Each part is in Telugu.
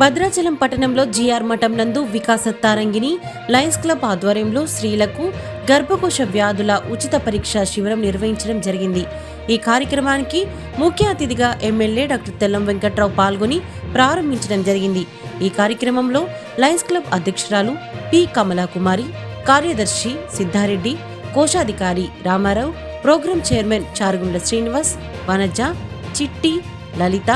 భద్రాచలం పట్టణంలో జీఆర్ మఠం నందు వికాస తారంగిణి లయన్స్ క్లబ్ ఆధ్వర్యంలో స్త్రీలకు గర్భకోశ వ్యాధుల ఉచిత పరీక్ష శిబిరం నిర్వహించడం జరిగింది. ఈ కార్యక్రమానికి ముఖ్య అతిథిగా ఎమ్మెల్యే డాక్టర్ తెల్లం వెంకట్రావు పాల్గొని ప్రారంభించడం జరిగింది. ఈ కార్యక్రమంలో లయన్స్ క్లబ్ అధ్యక్షురాలు పి. కమలా కుమారి కార్యదర్శి సిద్ధారెడ్డి కోశాధికారి రామారావు ప్రోగ్రాం చైర్మన్ చారుగుండ్ల శ్రీనివాస్ వనజ చిట్టి లలిత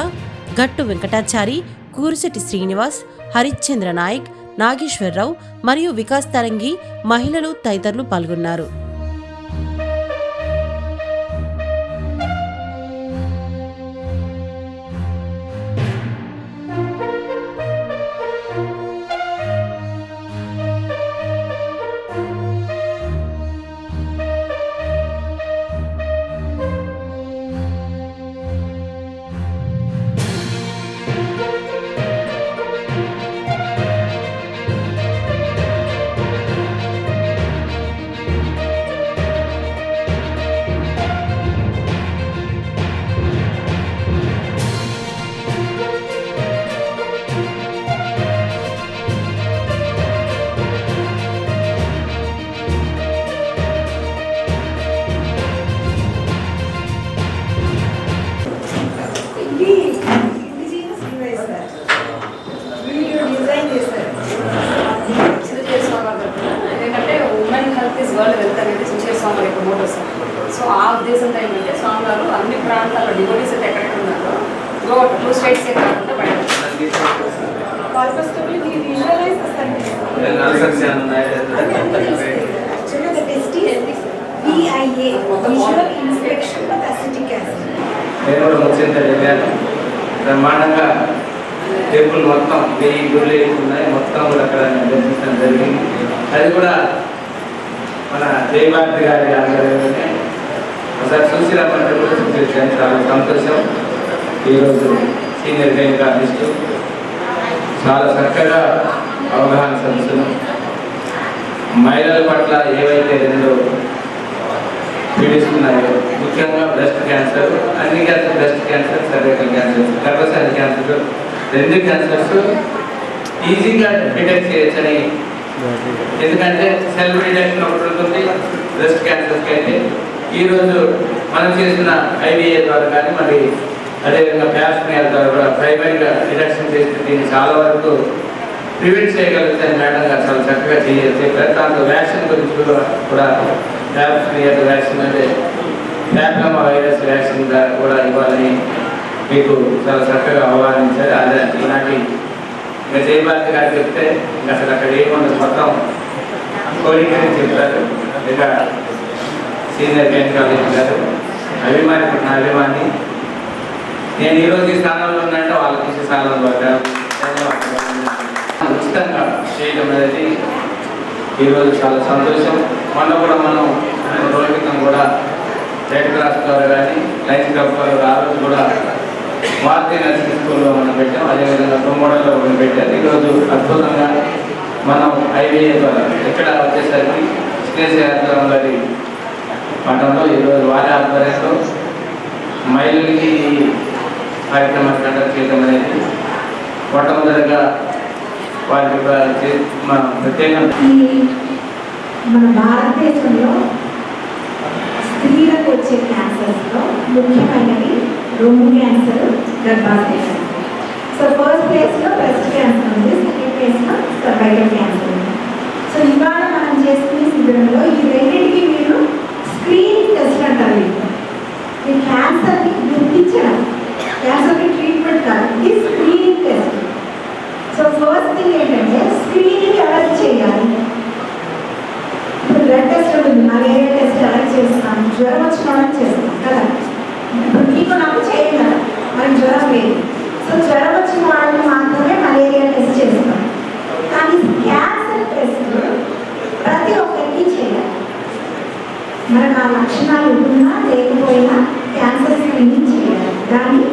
గట్టు వెంకటాచారి కూరిశెట్టి శ్రీనివాస్ హరిశ్చంద్ర నాయక్ నాగేశ్వరరావు మరియు వికాస్ తరంగి మహిళలు తదితరులు పాల్గొన్నారు. గో టూ స్టేట్సే కాకుండా బయట పర్పస్తో ఇది విజువలైజ్ చేస్తాను యాక్చువల్గా the test is VIA visual inspection of acetic acid నేను కూడా ముఖ్యంగా వెళ్ళాను బ్రహ్మాండంగా టెంపుల్ మొత్తం వెయ్యి గుళ్ళు ఉన్నాయి మొత్తం కూడా అక్కడ దర్శించడం జరిగింది. అది కూడా మన జయభారతి గారి ఆధ్వర్యంలోనే. ఒకసారి చూసి రమ్మంటే కూడా చూపించాను చాలా సంతోషం. ఈరోజు సీనియర్ గైనకాలజిస్టు చాలా చక్కగా అవగాహన సదస్సును మహిళల పట్ల ఏవైతే రెండు పీడిస్తున్నాయో ముఖ్యంగా బ్రెస్ట్ క్యాన్సర్ అన్ని cancer breast cancer cervical cancer గర్భశాల cancer రెండు క్యాన్సర్స్ ఈజీగా డిటెక్ట్ చేయొచ్చని. ఎందుకంటే సెల్ఫ్ డిటెక్షన్ ఒకటి ఉంటుంది బ్రెస్ట్ క్యాన్సర్కి అయితే. ఈరోజు మనం చేసిన ఐవీఏ ద్వారా కానీ మరి అదేవిధంగా ప్యాస్ని కూడా ప్రైమరీగా డిటెక్షన్ చేస్తే దీన్ని చాలా వరకు ప్రివెంట్ చేయగలిగితే మేడం గారు చాలా చక్కగా చేయాలి చెప్పారు. దాంట్లో వ్యాక్సిన్ గురించి కూడా కూడా ప్యాప్స్మియర్ వ్యాక్సిన్ అంటే ప్యాప్లమా వైరస్ వ్యాక్సిన్ కూడా ఇవ్వాలని మీకు చాలా చక్కగా ఆహ్వానించారు. అదే ఇలాంటి ఇంకా జయభారతి గారు చెప్తే ఇంకా అసలు అక్కడ ఏముండదు. మొత్తం కోడింగ్ చెప్తారు ఇక సీనియర్ కాలేజ్ గారు అభిమాని నా అభిమాని నేను ఈరోజు ఈ స్థానంలో ఉన్నానంటే వాళ్ళకి ఇచ్చే స్థానంలో ఉచితంగా చేయడం అనేది ఈరోజు చాలా సంతోషం. మొన్న కూడా మనం రెండు రోజుల క్రితం కూడా రెడ్ క్రాస్ ద్వారా కానీ లైన్స్ క్లబ్ ద్వారా ఆ రోజు కూడా మారుతి నర్సింగ్ స్కూల్లో మనం పెట్టాం. అదేవిధంగా తుమ్మడలో మనం పెట్టారు. ఈరోజు అద్భుతంగా మనం ఐబీఏ ద్వారా ఇక్కడ వచ్చేసరికి శ్రీశైలం గారి మఠంలో ఈరోజు వారి ఆధ్వర్యంలో మహిళలకి కార్యక్రమాన్ని కండక్ట్ చేయడం అనేది మొట్టమొదటిగా వారి యొక్క మన ప్రత్యేకంగా మన భారతదేశంలో స్త్రీలకు వచ్చే క్యాన్సర్స్లో ముఖ్యమైనవి రొమ్ము క్యాన్సర్ గర్భాశయ. సో ఫస్ట్ ప్లేస్లో బ్రెస్ట్ క్యాన్సర్ ఉంది సెకండ్ ప్లేస్లో సర్వైకల్ క్యాన్సర్ ఉంది. సో ఇవాళ మనం చేసుకునే శిబిరంలో ఈ రెండింటికి మీరు స్క్రీనింగ్ టెస్ట్ అంటారు వీటిని. ఈ క్యాన్సర్ని గుర్తించడం క్యాన్సర్కి ట్రీట్మెంట్ కాదు ఇది screening test so first thing ఏంటంటే స్క్రీనింగ్ ఎవరికి చేయాలి ఇప్పుడు బ్లడ్ టెస్ట్ ఉంటుంది మలేరియా టెస్ట్ జ్వరం వచ్చిన వాళ్ళకి చేస్తాం కదా? ఇప్పుడు మీకు నాకు చేయం కదా మనకి జ్వరం లేదు. సో జ్వరం వచ్చిన వాళ్ళని మాత్రమే మలేరియా టెస్ట్ చేస్తాం కానీ క్యాన్సర్ టెస్ట్ ప్రతి ఒక్కరికి చేయాలి. మనకు ఆ లక్షణాలు ఉన్నా లేకపోయినా క్యాన్సర్ స్క్రీనింగ్ చేయాలి. దాన్ని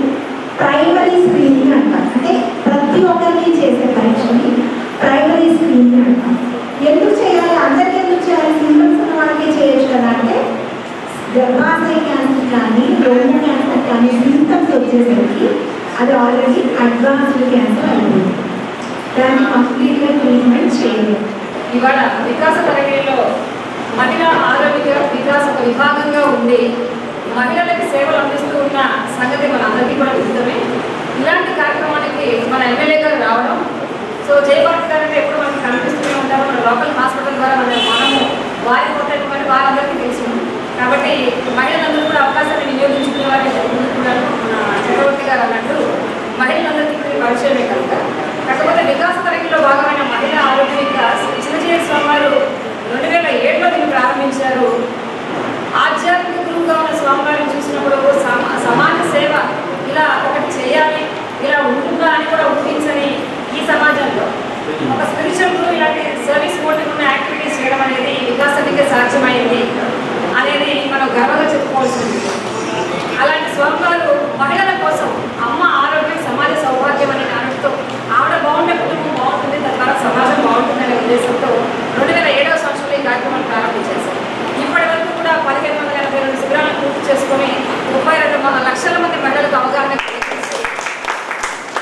ప్రైమరీ స్క్రీనింగ్ అంటారు. అంటే ప్రతి ఒక్కరికి చేసే పరీక్షని ప్రైమరీ స్క్రీనింగ్ అంటాం ఎందుకు చేయాలి? అందరికీ ఎందుకు చేయాలి? సింటమ్స్ ఉన్న వాళ్ళకే చేయొచ్చు కదా. గర్భాశయ క్యాన్సర్ కానీ రొమ్ము క్యాన్సర్ కానీ సింటమ్స్ వచ్చేసరికి అది ఆల్రెడీ అడ్వాన్స్డ్ క్యాన్సర్ అయిపోయింది చేయలేదు. ఇవాళ వికాస తరగతిలో మహిళా ఆరోగ్య వికాస ఒక విభాగంగా ఉండి మహిళలకు సేవలు అందిస్తూ ఉన్న సంగతి మన అందరికీ కూడా విదితమే ఇలాంటి కార్యక్రమానికి మన ఎమ్మెల్యే గారు రావడం సో జయభారత్ గారు అంటే ఎప్పుడు మనకి కనిపిస్తూనే ఉంటారు. మన లోకల్ హాస్పిటల్ ద్వారా మన మనము వారి పోటీ వారందరికీ తెలుసు. కాబట్టి మహిళలందరూ కూడా అవకాశాన్ని వినియోగించుకునే చక్రవర్తి గారు అన్నట్టు మహిళలందరికీ పరిచయమే కనుక. కాకపోతే వికాస తరగతిలో భాగమైన మహిళా ఆరోగ్య వికాస్ చిన్నజీవి స్వామి వారు రెండు వేల ఏడులో దీన్ని ప్రారంభించారు. ఆధ్యాత్మిక గురువుగా ఉన్న స్వామివారిని చూసినప్పుడు సమాజ సేవ ఇలా ఒకటి చేయాలి ఇలా ఉంటుందా అని కూడా ఊహించని ఈ సమాజంలో ఒక స్పిరిచువల్ గురువు ఇలాంటి సర్వీస్ మోటివ్ ఉన్న యాక్టివిటీస్ చేయడం అనేది వికాసానికి సాధ్యమైంది.